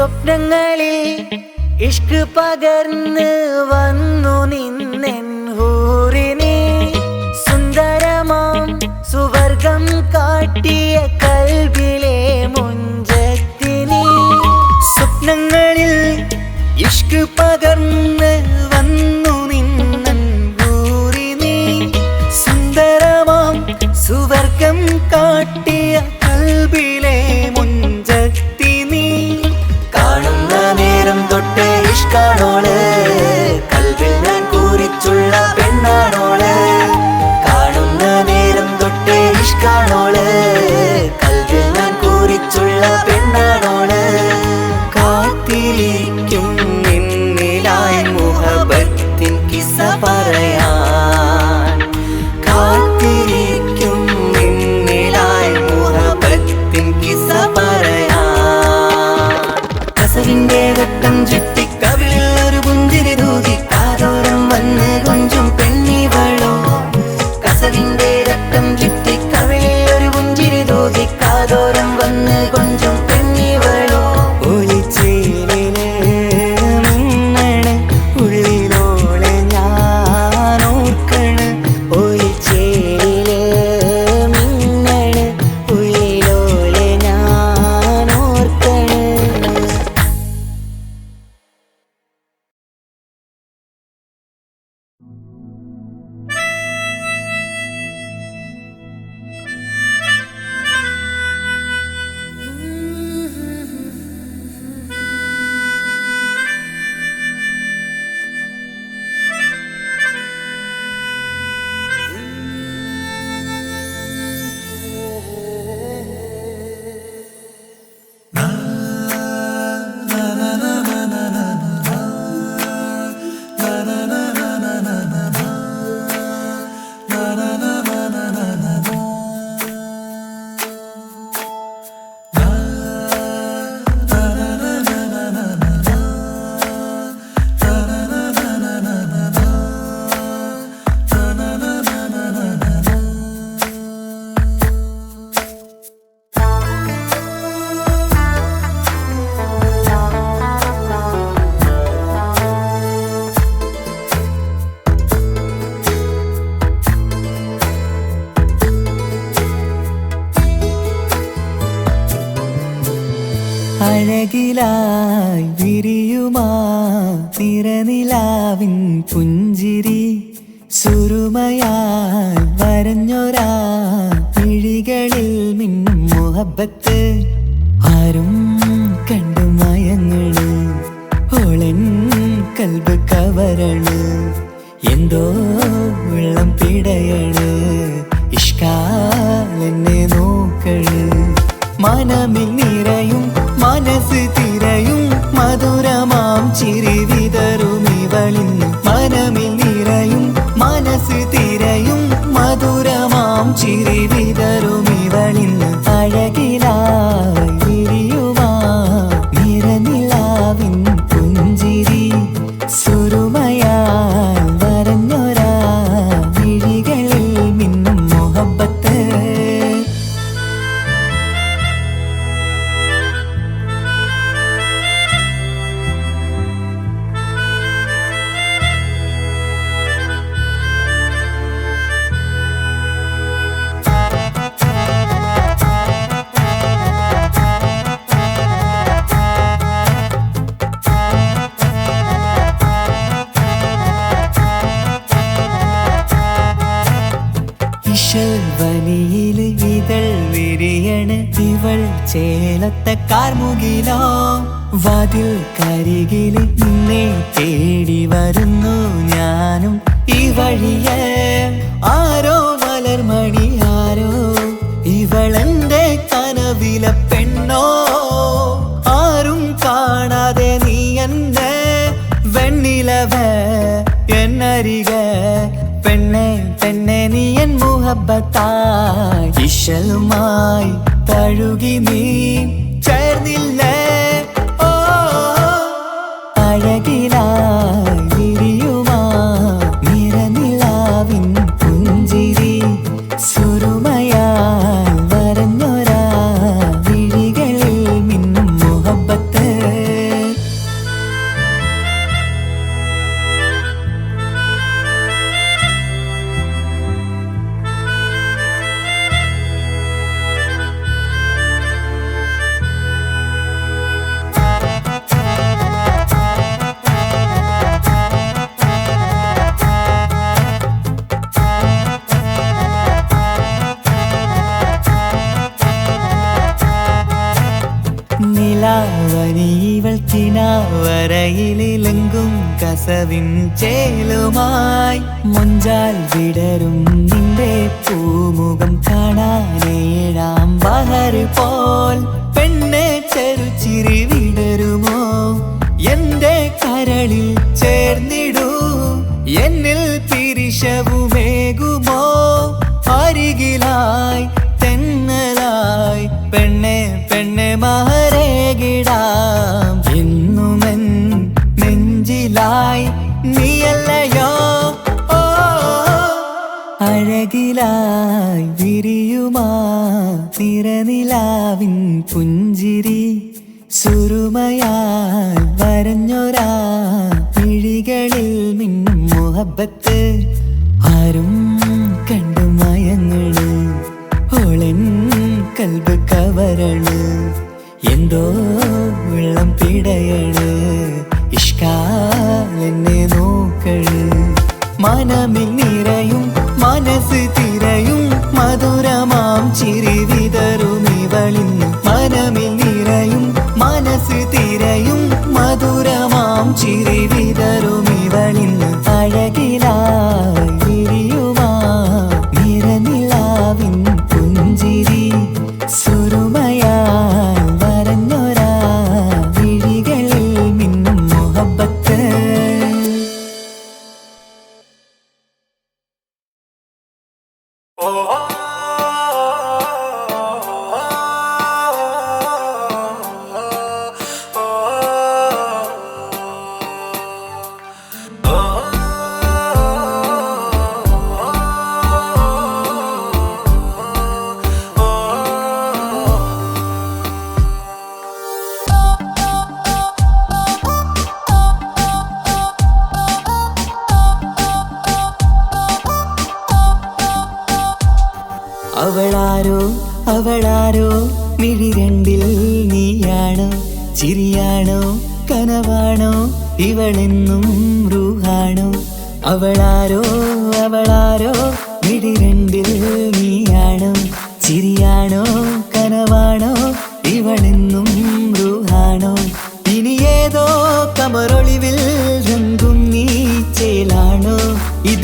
സ്വപ്നങ്ങളിൽ ഇഷ്ക് പകർന്ന് വന്നു നിന്നെൻ ഹൂറിനെ. സുന്ദരമാം സുവർഗം കാട്ടിയ കൽബിലെ മുഞ്ചത്തിനെ. സ്വപ്നങ്ങളിൽ ഇഷ്ക് പകർന്ന് നീലിക്കും എന്നിലായി മുഹബത്തിൻ കിസ പറയാം. എന്നെ നോക്കൾ. മനമിൽ നിറയും മനസ്സ് തിരയും മധുരമാം ചിരി വിതറും ഇവളിന്ന് മനമിൽ നിറയും മനസ്സ് തിരയും മധുരമാം ചിരി വിതറും ചേലത്തെ കാർമുകിലോ വാതിൽ കരികിൽ നിന്നെ തേടി വരുന്നു ഞാനും. ഈ വഴിയെ ആരോ മലർമണി ആരോ ഇവളെന്റെ കനവിലെ പെണ്ണോ? ആരും കാണാതെ നീ എന്നെ വെണ്ണിലവ എന്നരിക പെണ്ണെ പെണ്ണെ നീ എൻ മുഹബത്തായി. ഇശലുമായി തഴുകി നീ കസവിൻ ചേലുമായി മൊഞ്ചാൽ വിടരും നിന്റെ പൂമുഖം കാണാനേഴാം ബഹർ പോൽ. പെണ്ണെ ചെറുചിരി വിടരുമോ? എന്റെ കരളിൽ ചേർന്നിടൂ. എന്നിൽ പിരിശവുമേകുമോ അരികിലായി തെന്നലായി പെണ്ണെ പെണ്ണെ മഹരേകിടാം നിറനിലാവിൻ പുഞ്ചിരി സുരുമയാൽ വരഞ്ഞൊരാ വിഴികളിൽ മിന്നും മുഹബത്ത്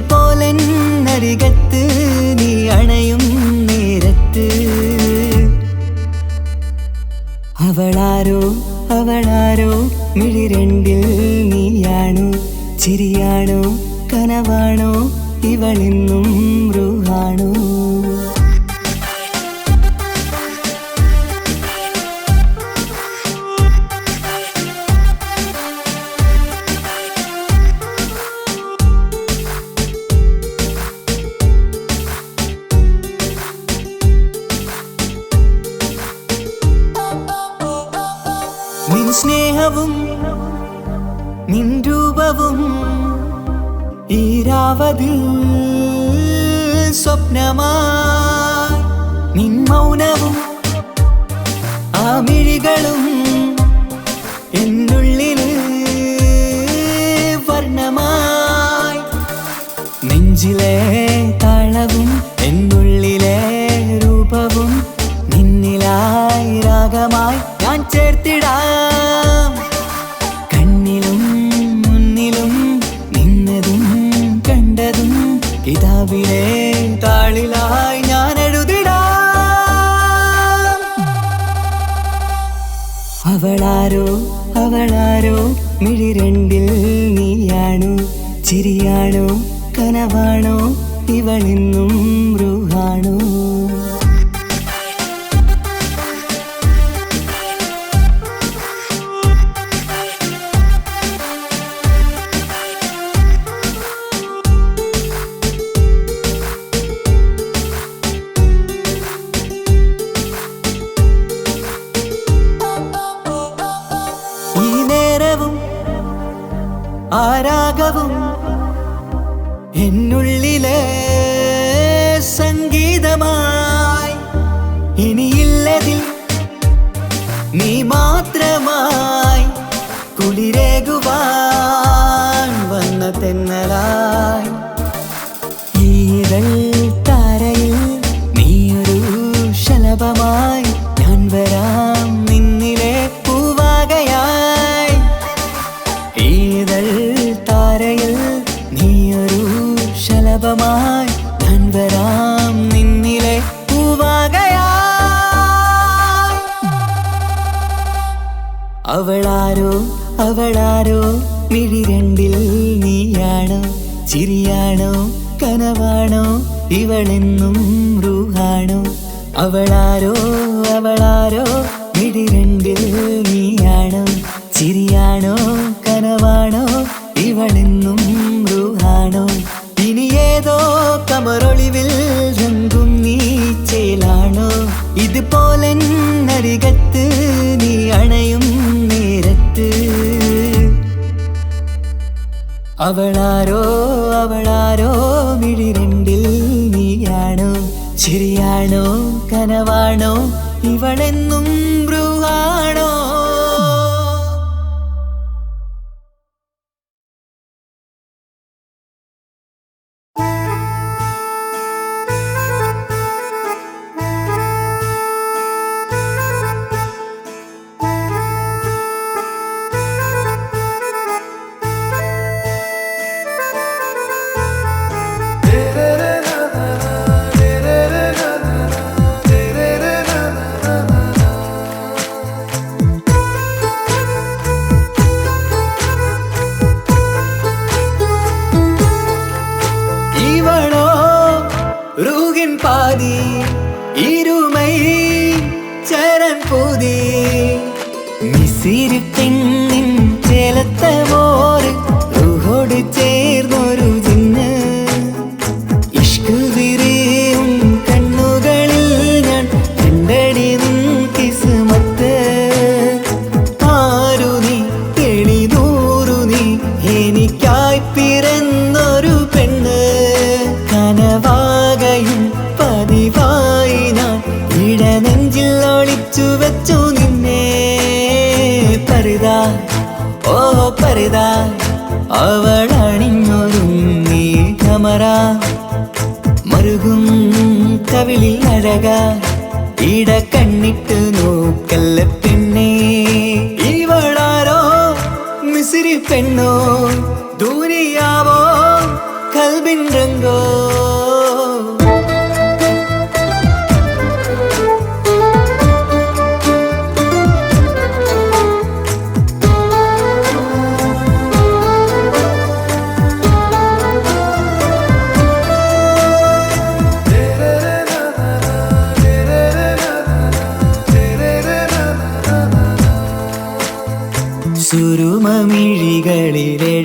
പോലൻ നരികത്ത് നീ അണയും നേരത്ത്. അവളാരോ അവളാരോ മിഴിരണ്ടിൽ നീയാണോ? ചിരിയാണോ കനവാണോ? ഇവളെന്നും റുഹാണോ സ്നേഹവും നിൻ രൂപവും ഈരാവതിൽ സ്വപ്നമാ നിൻ മൗനവും ആ മിഴികളും എന്നുള്ളിൽ വർണമായി നെഞ്ചിലെ താളവും എന്നുള്ളിലെ രൂപവും നിന്നിലായി രാഗമായി ഞാൻ ചേർത്തിടാ. താളിലായി ഞാൻ അവളാരോ അവളാരോ മിഴിരണ്ടിൽ നീയാണോ? ചിരിയാണോ കനവാണോ? ഇവളിന്നും മൃഹാണോ Jenny. അവളാരോ അവളാരോ മിഴിരണ്ടിൽ നീയാണോ? ചിരിയാണോ കനവാണോ? ഇവളെന്നും പരുതാ ഓ പരിതാ അവൾ അണിഞ്ഞൊരുങ്ങി കമറ. മറുകും കവിളിൽ അഴക. ഇട കണ്ണിട്ട് നോക്കല്ല പെണ്ണേ. ഇവളാരോ? മിസിരി പെണ്ണോ? ദൂരിയാവോ കൽബിൻ രംഗോ?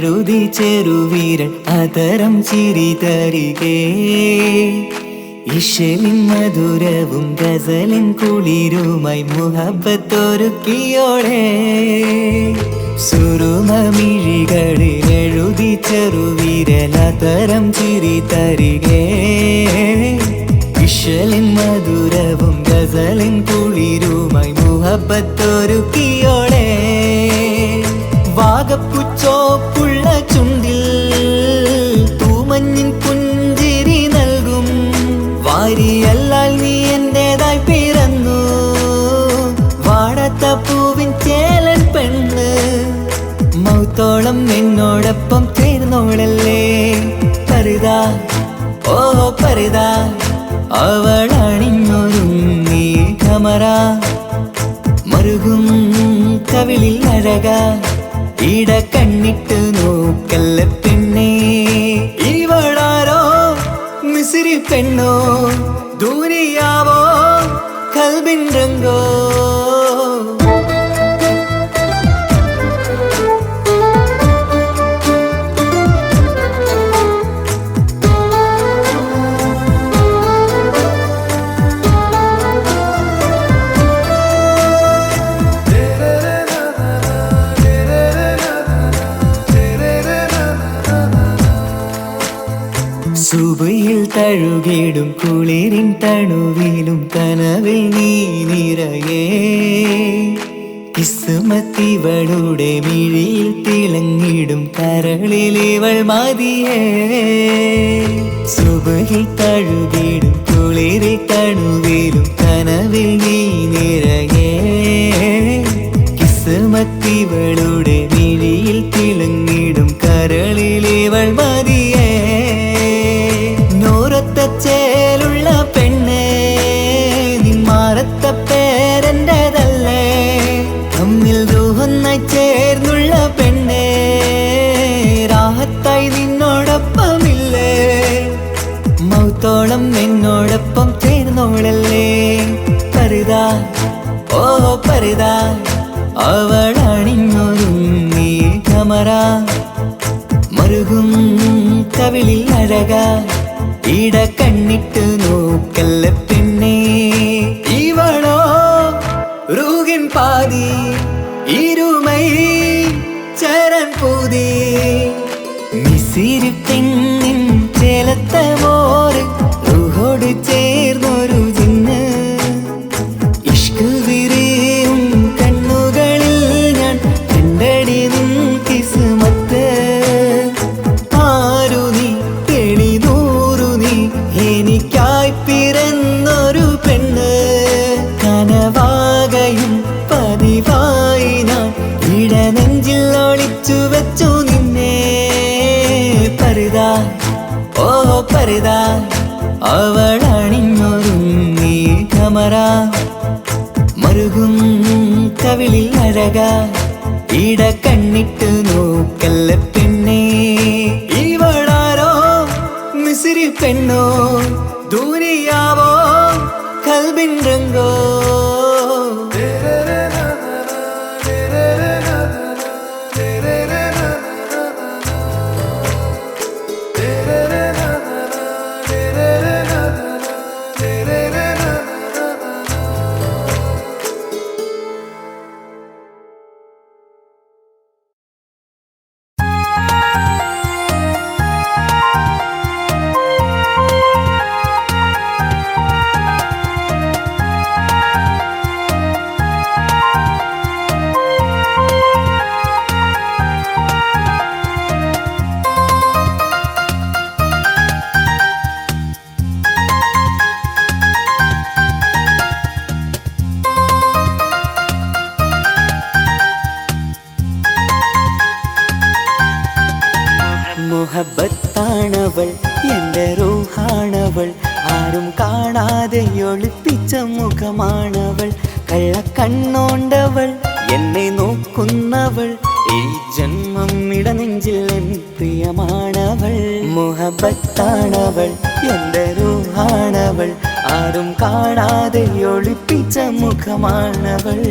എഴുതി ചെറുവീരൻ അതരം ചിരി തരികേ. ഇഷലിൻ മധുരവും ഗസലിൻ കുളിരുമായി മുഹബത്തൊരുക്കിയോടെ സുരുമമിഴികളിൽ എഴുതി ചെറുവീരൻ അതരം ചിരി തരികേ. ഇഷലിൻ മധുരവും ഗസലിൻ കുളിരുമായി മുഹബത്തൊരുക്കിയോടെ വാഗപ്പുച്ചോപ്പുള്ള ചുണ്ടിൽ തൂമഞ്ഞിൻ പുഞ്ചിരി നൽകും. വാരിയല്ലാൽ നീ എന്റേതായി പിറന്നു. വാടത്ത പൂവിൻ ചേലൻ പെണ്ണ്. മൗത്തോളം എന്നോടൊപ്പം ചേർന്നോളല്ലേ പരുതാ ഓ പരുതാ അവൾ അണിഞ്ഞൊരുങ്ങി കമറ മറുകും കവിളിൽ അഴക. ഇട കണ്ണിട്ട് നോക്കല്ല പെണ്ണേ. ഇവളാരോ? മിസിരി പെണ്ണോ? ദൂരിയാവോ കൽബിൻ രംഗോ? തഴുകിടും കുളിരിൻ തണുവിലും കനവിൽ നീ നിറയേ. കിസ്മത്തിവളുടെ മിഴിയിൽ തിളങ്ങിടും കരളിൽ മതിയേ. സുബയിൽ തഴുകിടും കുളിരിൽ തണുവിലും കനവിൽ നീ നിറയേ. കിസ്മത്തിവളുടെ മിഴിയിൽ തിളങ്ങിടും കരളിൽ ഇവൾ ഓ പരിതാ അവൾ അണിഞ്ഞൊരുങ്ങി കമറ. മരുകും കവിളിൽ അഴക ഇട കണ്ണിട്ട് നോക്കല്ല പരുതാ അവൾ അണിഞ്ഞൊരുങ്ങി കമറ. മറുകും കവിളിൽ അഴക. ഇട കണ്ണിട്ട് നോക്കല്ല പെണ്ണേ. ഇവളാരോ? മിസിരി പെണ്ണോ? ദൂരിയാവോ കൽബിൻ രംഗോ ും? മുഹബത്താണവൾ എന്റെ റൂഹാണവൾ ആരും കാണാതെ ഒളിപ്പിച്ച മുഖമാണവൾ.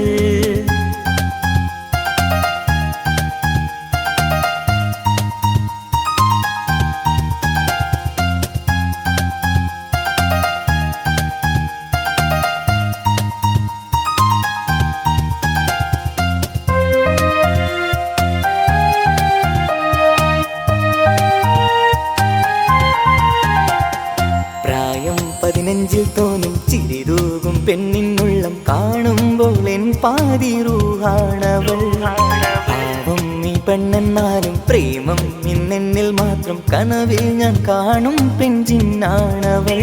കനവിൽ ഞാൻ കാണും പെഞ്ചിന്നാണവൾ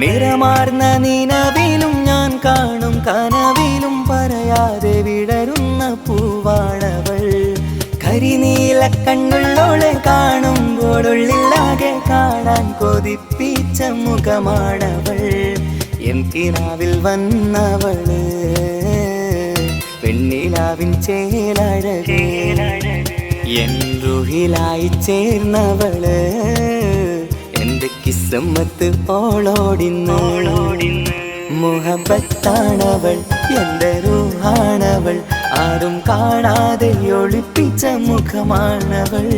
നിറമാർന്ന നിലവിലും ഞാൻ കാണും കനവിലും പറയാതെ വിടരുന്ന പൂവാണവൾ. കരിനീല കണ്ണുള്ളോളെ കാണുമ്പോഴുള്ളിലാകെ കാണാൻ കൊതിപ്പിച്ച മുഖമാണവൾ. എൻ കിനാവിൽ വന്നവൾ പെണ്ണിലാവിൻ ചേലഴകേ. എൻ റുഹിലായി ചേർന്നവൾ? എന്റെ കിസ്സമ്മത്ത് ഓളോടിന്നോളോടിന്ന് മുഹബത്താണവൾ എന്റെ റൂഹാണവൾ. ആരും കാണാതെ ഒളിപ്പിച്ച മുഖമാണവൾ.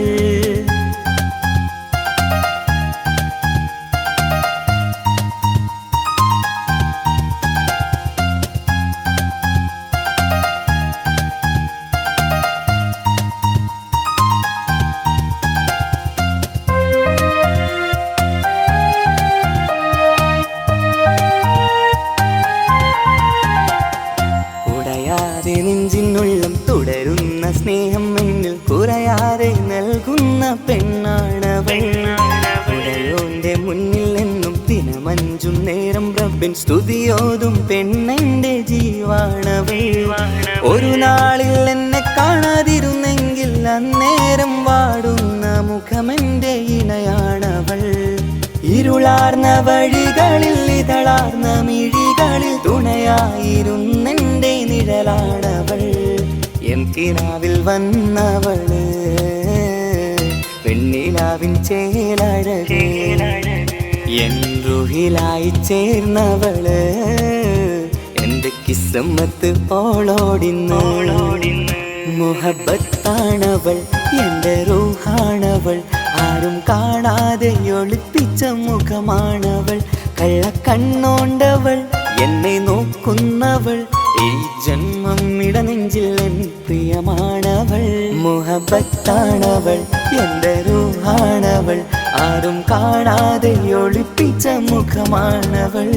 മിഴികളിൽ തുണയായിരുന്നെന്റെ നിഴലാണവൾ എൻ കിനാവിൽ വന്നവൾ. പെണ്ണിലാവിൻ ചേലഴകിലായി എൻ ചേർന്നവൾ. എന്റെ കിസ്സമ്മത്ത് ഓളോടിന്നോളോടിന്ന് മുഹബത്താണവൾ എന്റെ റൂഹാണവൾ. ആരും കാണാതെ ഒളിപ്പിച്ച മുഖമാണവൾ. കള്ളക്കണ്ണോണ്ടവൾ. എന്നെ നോക്കുന്നവൾ ഈ ജന്മം ഇടനെഞ്ചിൽ എൻ പ്രിയമാണവൾ. മുഹബത്താണവൾ എന്റെ റൂഹാണവൾ. ആരും കാണാതെ ഒളിപ്പിച്ച മുഖമാണവൾ.